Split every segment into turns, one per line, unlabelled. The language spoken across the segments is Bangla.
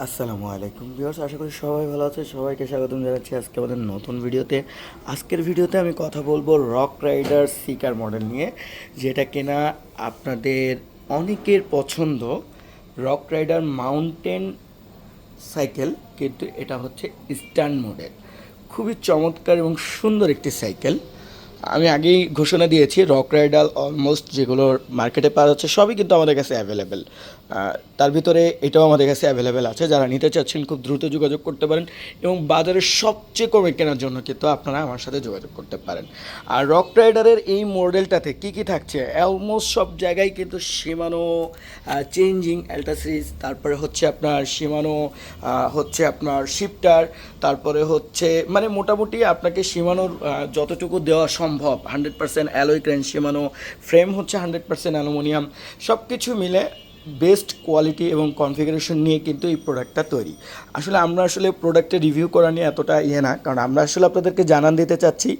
আসসালামু আলাইকুম ভিউয়ার্স, আশা করি সবাই ভালো আছে সবাইকে স্বাগতম জানাচ্ছি আজকে আমাদের নতুন ভিডিওতে। আজকের ভিডিওতে আমি কথা বলব রক রাইডার সিকার মডেল নিয়ে, যেটা কিনা আপনাদের অনেকের পছন্দ। রক রাইডার মাউন্টেন সাইকেল কিন্তু এটা হচ্ছে স্ট্যান্ড মডেল খুবই চমৎকার এবং সুন্দর একটি সাইকেল আমি আগেই ঘোষণা দিয়েছি রক রাইডাল অলমোস্ট যেগুলো মার্কেটে পাওয়া যাচ্ছে সবই কিন্তু আমাদের কাছে অ্যাভেলেবেল তার ভিতরে এটাও আমাদের কাছে অ্যাভেলেবেল আছে, যারা নিতে চাচ্ছেন খুব দ্রুত যোগাযোগ করতে পারেন এবং বাজারে সবচেয়ে কমে কেনার জন্য কিন্তু আপনারা আমার সাথে যোগাযোগ করতে পারেন। আর রক রাইডারের এই মডেলটাতে কী কী থাকছে? অলমোস্ট সব জায়গায় কিন্তু সীমানো চেঞ্জিং অ্যাল্টা সিরিজ তারপরে হচ্ছে আপনার সীমানো হচ্ছে আপনার শিফটার তারপরে হচ্ছে মানে মোটামুটি আপনাকে সীমানোর যতটুকু দেওয়া সম্ভব hundred percent alloy crane frame হচ্ছে হান্ড্রেড পার্সেন্ট অ্যালুমিনিয়াম সব কিছু মিলে বেস্ট কোয়ালিটি এবং কনফিগারেশন নিয়ে কিন্তু এই প্রোডাক্টটা তৈরি। আসলে আমরা আসলে প্রোডাক্টের রিভিউ করা নিয়ে এতটা ইয়ে না, কারণ আমরা আসলে আপনাদেরকে জানান দিতে চাচ্ছি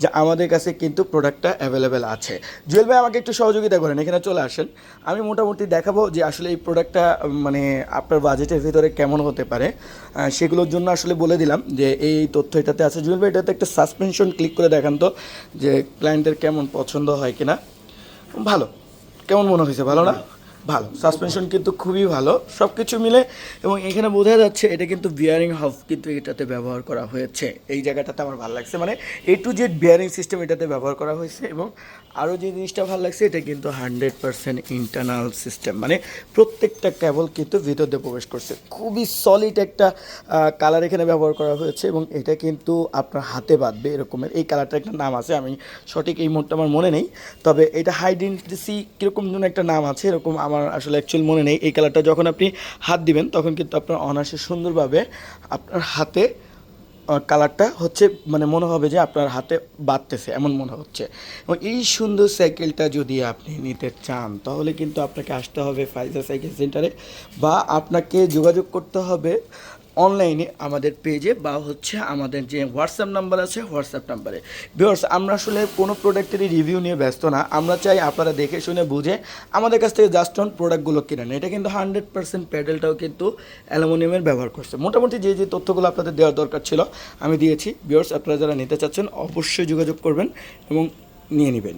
যে আমাদের কাছে কিন্তু প্রোডাক্টটা অ্যাভেলেবেল আছে। জুয়েল ভাই, আমাকে একটু সহযোগিতা করেন, এখানে চলে আসেন। আমি মোটামুটি দেখাবো যে আসলে এই প্রোডাক্টটা মানে আপনার বাজেটের ভিতরে কেমন হতে পারে। সেগুলোর জন্য আসলে বলে দিলাম যে এই তথ্য এটাতে আছে। জুয়েল ভাই, এটাতে একটা সাসপেনশন ক্লিক করে দেখান তো, যে ক্লায়েন্টের কেমন পছন্দ হয় কিনা। ভালো। কেমন মনে হয়েছে? ভালো না? ভালো সাসপেনশন কিন্তু খুবই ভালো সব কিছু মিলে। এবং এখানে বোঝা যাচ্ছে এটা কিন্তু বিয়ারিং হাফ কিন্তু এটাতে ব্যবহার করা হয়েছে। এই জায়গাটাতে আমার ভালো লাগছে। মানে A to Z bearing system এটাতে ব্যবহার করা হয়েছে এবং আরও যে জিনিসটা ভালো লাগছে, এটা কিন্তু হান্ড্রেড পার্সেন্ট ইন্টারনাল সিস্টেম মানে প্রত্যেকটা কেবল কিন্তু ভিতর দিয়ে প্রবেশ করছে। খুবই সলিড একটা কালার এখানে ব্যবহার করা হয়েছে এবং এটা কিন্তু আপনার হাতে বাঁধবে এরকমের। এই কালারটার একটা নাম আছে, আমি সঠিক এই মুহূর্তে আমার মনে নেই। তবে এটা হাইডেন্টিসি কীরকম যেন একটা নাম আছে, এরকম আমার আসলে অ্যাকচুয়াল মনে নেই। এই কালারটা যখন আপনি হাত দিবেন, তখন কিন্তু আপনার অনায়াসে সুন্দরভাবে আপনার হাতে কালারটা হচ্ছে মানে মনে হবে যে আপনার হাতে বাঁধতেছে এমন মনে হচ্ছে। এবং এই সুন্দর সাইকেলটা যদি আপনি নিতে চান, তাহলে কিন্তু আপনাকে আসতে হবে ফাইজার সাইকেল সেন্টারে বা আপনাকে যোগাযোগ করতে হবে অনলাইনে আমাদের পেজে বা হচ্ছে আমাদের যে হোয়াটসঅ্যাপ নাম্বার আছে হোয়াটসঅ্যাপ নাম্বারে বিকজ আমরা আসলে কোনো প্রোডাক্টেরই রিভিউ নিয়ে ব্যস্ত না। আমরা চাই আপনারা দেখে শুনে বুঝে আমাদের কাছ থেকে জাস্ট অন প্রোডাক্টগুলো কিনেন। এটা কিন্তু হান্ড্রেড পার্সেন্ট প্যাডেলটাও কিন্তু অ্যালুমিনিয়ামের ব্যবহার করছে। মোটামুটি যে যে তথ্যগুলো আপনাদের দেওয়ার দরকার ছিল, আমি দিয়েছি। বিয়ার্স আপনারা যারা নিতে চাচ্ছেন, অবশ্যই যোগাযোগ করবেন এবং নিয়ে নেবেন।